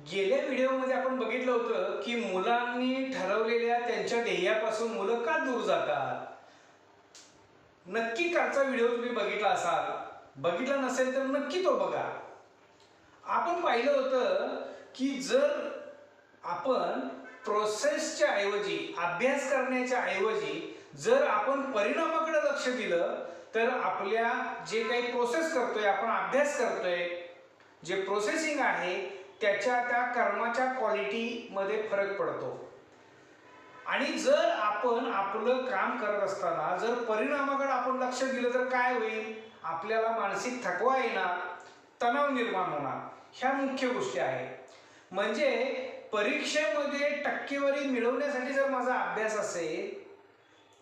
गेल्या व्हिडिओमध्ये आपण बघितलं होतं की मुलांनी ठरवलेल्या त्यांच्या ध्येयापासून मुलं का दूर जातात? नक्की कालचा व्हिडिओ तुम्ही बघितला असाल. बघितला नसेल तर नक्की तो बघा. आपण पाहिलं होतं की जर आपण प्रोसेसच्या ऐवजी अभ्यास करण्याच्या ऐवजी जर आपण परिणामाकडे लक्ष दिलं तर आपल्या जे काही प्रोसेस करतोय आपण अभ्यास करतोय जे प्रोसेसिंग आहे त्याच्या त्या कर्माच्या क्वालिटीमध्ये फरक पडतो. आणि जर आपण आपलं काम करत असताना जर परिणामाकडे आपण लक्ष दिलं तर काय होईल? आपल्याला मानसिक थकवा येणार तणाव निर्माण होणार. ह्या मुख्य गोष्टी आहेत. म्हणजे परीक्षेमध्ये टक्केवारी मिळवण्यासाठी जर माझा अभ्यास असेल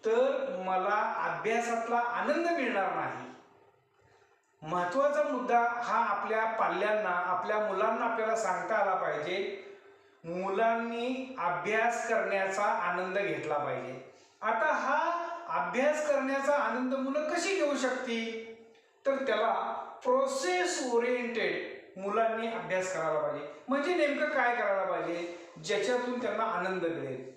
तर मला अभ्यासातला आनंद मिळणार नाही. महत्त्वाचा मुद्दा हा आपल्या पाल्यांना आपल्या मुलांना आपल्याला सांगता आला पाहिजे. मुलांनी अभ्यास करण्याचा आनंद घेतला पाहिजे. आता हा अभ्यास करण्याचा आनंद मुलं कशी घेऊ शकतील? तर त्याला प्रोसेस ओरिएंटेड मुलांनी अभ्यास करायला पाहिजे. म्हणजे नेमकं काय करायला पाहिजे? ज्याच्यातून त्यांना आनंद मिळेल.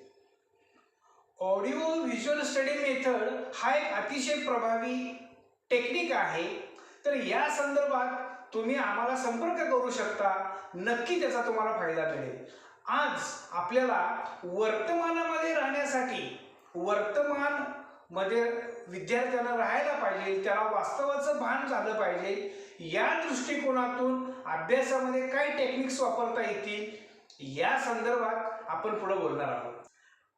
ऑडिओ व्हिज्युअल स्टडी मेथड हा एक अतिशय प्रभावी टेक्निक आहे. तर या संदर्भात तुम्ही आम्हाला संपर्क करू शकता. नक्की त्याचा तुम्हाला फायदा मिळेल. आज आपल्याला वर्तमानामध्ये राहण्यासाठी वर्तमानमध्ये विद्यार्थ्यांना राहायला पाहिजे त्याला वास्तवाचं भान झालं पाहिजे या दृष्टिकोनातून अभ्यासामध्ये काय टेक्निक्स वापरता येतील. या संदर्भात आपण पुढे बोलणार आहोत.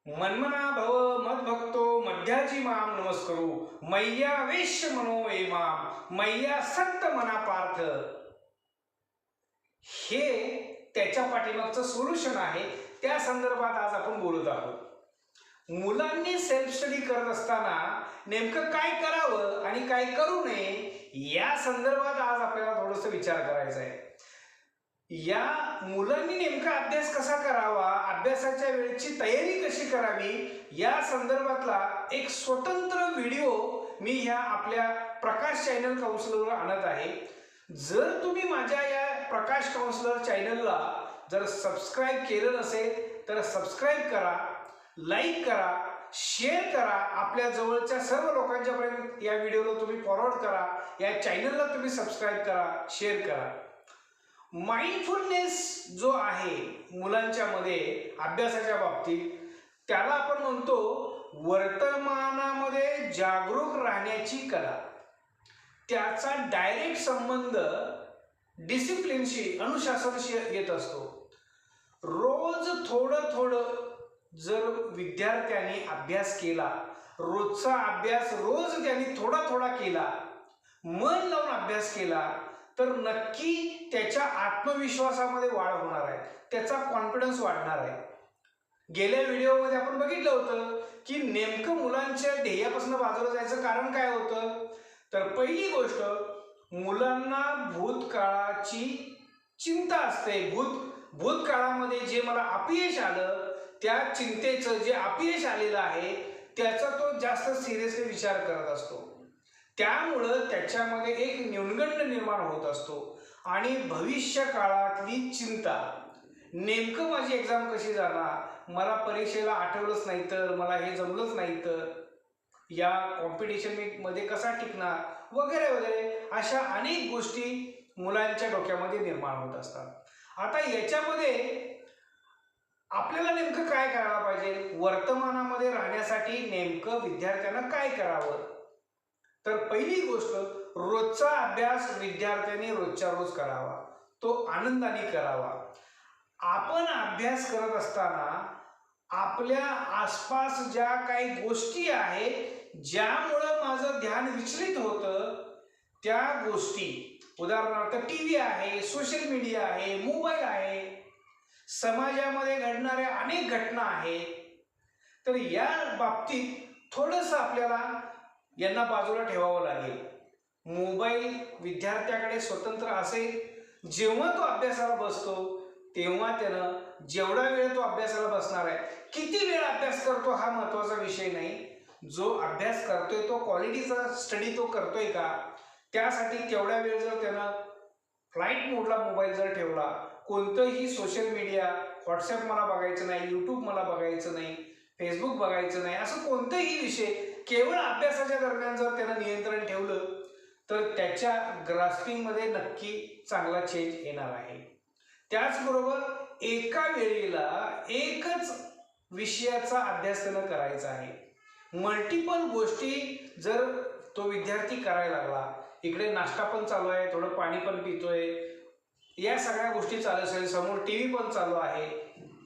मन्मना भव मद्भक्तो मध्याची माम नमस्करू. मैया वेश्य मनो ए माम. मैया सक्त मना पार्थ हे त्याच्या पाठीमागचं सोल्युशन आहे. त्या संदर्भात आज आपण बोलत आहोत. मुलांनी सेल्फ स्टडी करत असताना नेमकं काय करावं आणि काय करू नये या संदर्भात आज आपल्याला थोडंसं विचार करायचा आहे. या मुलांनी नेमका अभ्यास कसा करावा अभ्यासाच्या वेळेची तयारी कशी करावी या संदर्भातला एक स्वतंत्र व्हिडिओ मी ह्या आपल्या प्रकाश चॅनल काउन्सिलरवर आणत आहे. जर तुम्ही माझ्या या प्रकाश काउन्सिलर चॅनलला जर सबस्क्राईब केलं नसेल तर सबस्क्राईब करा लाईक करा शेअर करा. आपल्या जवळच्या सर्व लोकांच्यापर्यंत या व्हिडिओला तुम्ही फॉरवर्ड करा. या चॅनलला तुम्ही सबस्क्राईब करा शेअर करा. माइंडफुलनेस जो आहे मुलांच्या मध्ये अभ्यासाच्या बाबतीत त्याला आपण म्हणतो वर्तमानामध्ये जागरूक राहण्याची कला. त्याचा डायरेक्ट संबंध डिसिप्लिनशी अनुशासनशी येत असतो. रोज थोडं थोडं जर विद्यार्थ्यांनी अभ्यास केला रोजचा अभ्यास रोज त्यांनी थोडा थोडा केला मन लावून अभ्यास केला तर नक्की त्याच्या आत्मविश्वासामध्ये वाढ होणार आहे. त्याचा कॉन्फिडन्स वाढणार आहे. गेल्या व्हिडिओमध्ये आपण बघितलं होतं की नेमकं मुलांच्या ध्येयापासून बाजूला जायचं कारण काय होतं? तर पहिली गोष्ट मुलांना भूतकाळाची चिंता असते. भूत भूतकाळामध्ये जे मला अपयश आलं त्या चिंतेचं जे अपयश आलेलं आहे त्याचा तो जास्त सिरियसली विचार करत असतो. त्यामुळं त्याच्यामध्ये एक न्यूनगंड निर्माण होत असतो. आणि भविष्य काळातली चिंता. नेमकं माझी एक्झाम कशी जाणार? मला परीक्षेला आठवलंच नाही तर मला हे जमलंच नाही तर. या कॉम्पिटिशनमध्ये कसा टिकणार? वगैरे वगैरे. अशा अनेक गोष्टी मुलांच्या डोक्यामध्ये निर्माण होत असतात. आता याच्यामध्ये आपल्याला नेमकं काय करायला पाहिजे? वर्तमानामध्ये राहण्यासाठी नेमकं विद्यार्थ्यांना काय करावं? तर पहिली गोष्ट रोजचा अभ्यास विद्यार्थ्यांनी रोजच्या रोज करावा. तो आनंदाने करावा. आपण अभ्यास करत असताना आपल्या आसपास ज्या काही गोष्टी आहेत ज्यामुळं माझं ध्यान विचलित होतं त्या गोष्टी उदाहरणार्थ टी व्ही आहे सोशल मीडिया आहे मोबाईल आहे समाजामध्ये घडणाऱ्या अनेक घटना आहेत तर या बाबतीत थोडंसं आपल्याला यांना बाजूला ठेवावं लागेल. मोबाईल विद्यार्थ्याकडे स्वतंत्र असेल जेव्हा तो अभ्यासाला बसतो तेव्हा त्यानं जेवढा वेळ तो अभ्यासाला बसणार आहे किती वेळ अभ्यास करतो हा महत्त्वाचा विषय नाही. जो अभ्यास करतोय तो क्वालिटीचा स्टडी तो करतोय का त्यासाठी तेवढा वेळ जर त्यानं फ्लाईट मोडला मोबाईल जर ठेवला कोणतंही सोशल मीडिया व्हॉट्सअप मला बघायचं नाही यूट्यूब मला बघायचं नाही फेसबुक बघायचं नाही असं कोणतंही विषय केवळ अभ्यासाच्या दरम्यान जर त्यानं नियंत्रण ठेवलं तर त्याच्या ग्रास्पिंगमध्ये नक्की चांगला चेंज येणार आहे. त्याचबरोबर एका वेळेला एकच विषयाचा अभ्यास त्यानं करायचा आहे. मल्टिपल गोष्टी जर तो विद्यार्थी करायला लागला इकडे नाश्ता पण चालू आहे थोडं पाणी पण पितोय या सगळ्या गोष्टी चालू असेल समोर टी व्ही पण चालू आहे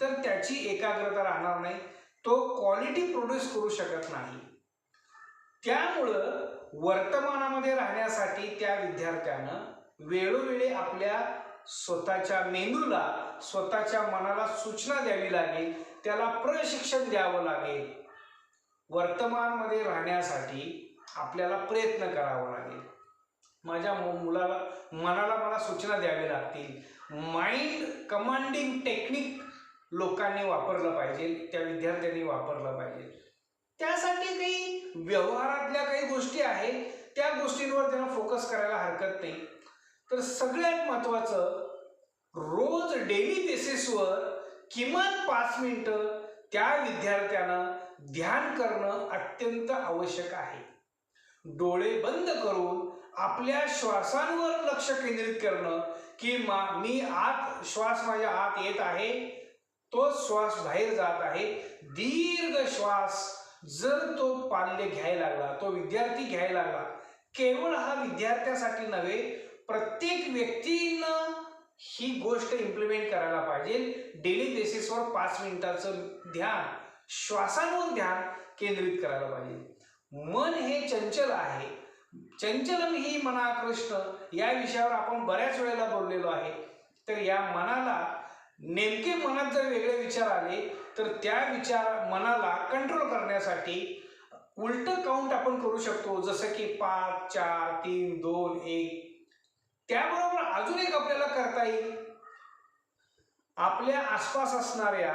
तर त्याची एकाग्रता राहणार नाही तो क्वालिटी प्रोड्यूस करू शकत नाही. त्यामुळं वर्तमानामध्ये राहण्यासाठी त्या विद्यार्थ्यानं वेळोवेळी आपल्या स्वतःच्या मेंदूला स्वतःच्या मनाला सूचना द्यावी लागेल त्याला प्रशिक्षण द्यावं लागेल. वर्तमानमध्ये राहण्यासाठी आपल्याला प्रयत्न करावा लागेल. माझ्या मु- मुलाला मनाला मला सूचना द्यावी लागतील. माइंड कमांडिंग टेक्निक लोकांनी वापरलं पाहिजे त्या विद्यार्थ्यांनी वापरलं पाहिजे. त्यासाठी काही व्यवहारातल्या काही गोष्टी आहेत त्या गोष्टींवर त्यांना फोकस करायला हरकत नाही. तर सगळ्यात महत्त्वाचं रोज डेली बेसिसवर किमान पाच मिनिटं त्या विद्यार्थ्यानं ध्यान करणं अत्यंत आवश्यक आहे. डोळे बंद करून आपल्या श्वासांवर लक्ष केंद्रित करणं की मा मी आत श्वास माझ्या आत येत आहे तो श्वास बाहेर जात आहे दीर्घ श्वास जर तो पाल्य घ्यायला लागला तो विद्यार्थी घ्यायला लागला केवळ हा विद्यार्थ्यासाठी नव्हे प्रत्येक व्यक्तीनं ही गोष्ट इम्प्लिमेंट करायला पाहिजे. डेली बेसिसवर पाच मिनिटाचं ध्यान श्वासांवर ध्यान केंद्रित करायला पाहिजे. मन हे चंचल आहे. चंचलम ही मना कृष्ण या विषयावर आपण बऱ्याच वेळेला बोललेलो आहे. तर या मनाला नेमके मनात जर वेगळे विचार आले तर त्या विचार मनाला कंट्रोल करण्यासाठी उलट काउंट आपण करू शकतो. जसं की पाच चार तीन दोन एक. त्याबरोबर अजून एक आपल्याला करता येईल. आपल्या आसपास असणाऱ्या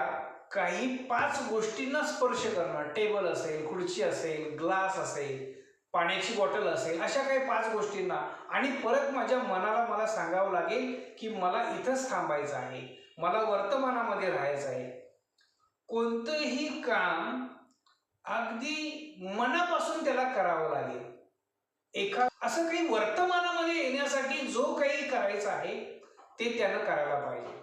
काही पाच गोष्टींना स्पर्श करणं. टेबल असेल खुर्ची असेल ग्लास असेल पाण्याची बॉटल असेल अशा काही पाच गोष्टींना. आणि परत माझ्या मनाला मला सांगावं लागेल की मला इथंच थांबायचं आहे. मला वर्तमानामध्ये राहायचं आहे. कोणतंही काम अगदी मनापासून त्याला करावं लागेल. एका असं काही वर्तमानामध्ये येण्यासाठी जो काही करायचं आहे ते त्यानं करायला पाहिजे.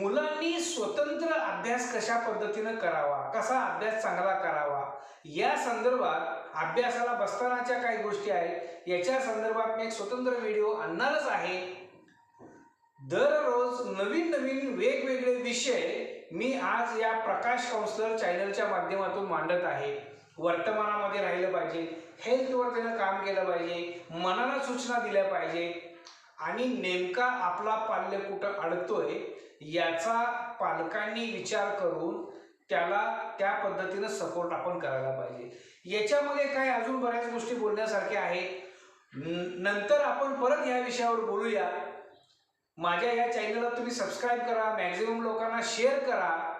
मुलांनी स्वतंत्र अभ्यास कशा पद्धतीनं करावा कसा अभ्यास चांगला करावा या संदर्भात अभ्यासाला बसतानाच्या काही गोष्टी आहेत. याच्या संदर्भात मी एक स्वतंत्र व्हिडिओ आणणारच आहे. दररोज नवीन नवीन वेगवेगळे विषय मी आज या प्रकाश काउन्सलर चॅनलच्या माध्यमातून मांडत आहे. वर्तमानामध्ये राहिलं पाहिजे हेल्थवर त्यानं काम केलं पाहिजे मनाला सूचना दिल्या पाहिजे. आणि नेमका आपला पाल्य कुठं अडतोय याचा पालकांनी विचार करून त्याला त्या पद्धतीनं सपोर्ट आपण करायला पाहिजे. याच्यामध्ये काय अजून बऱ्याच गोष्टी बोलण्यासारख्या आहेत. न- नंतर आपण परत या विषयावर बोलूया. माझ्या या चॅनलला तुम्ही सबस्क्राईब करा मॅक्झिमम लोकांना शेअर करा.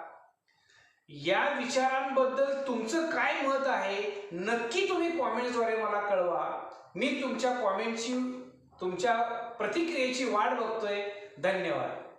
या विचारांबद्दल तुमचं काय मत आहे नक्की तुम्ही कॉमेंट्सद्वारे मला कळवा. मी तुमच्या कॉमेंटची तुमच्या प्रतिक्रियेची वाट बघतोय. धन्यवाद.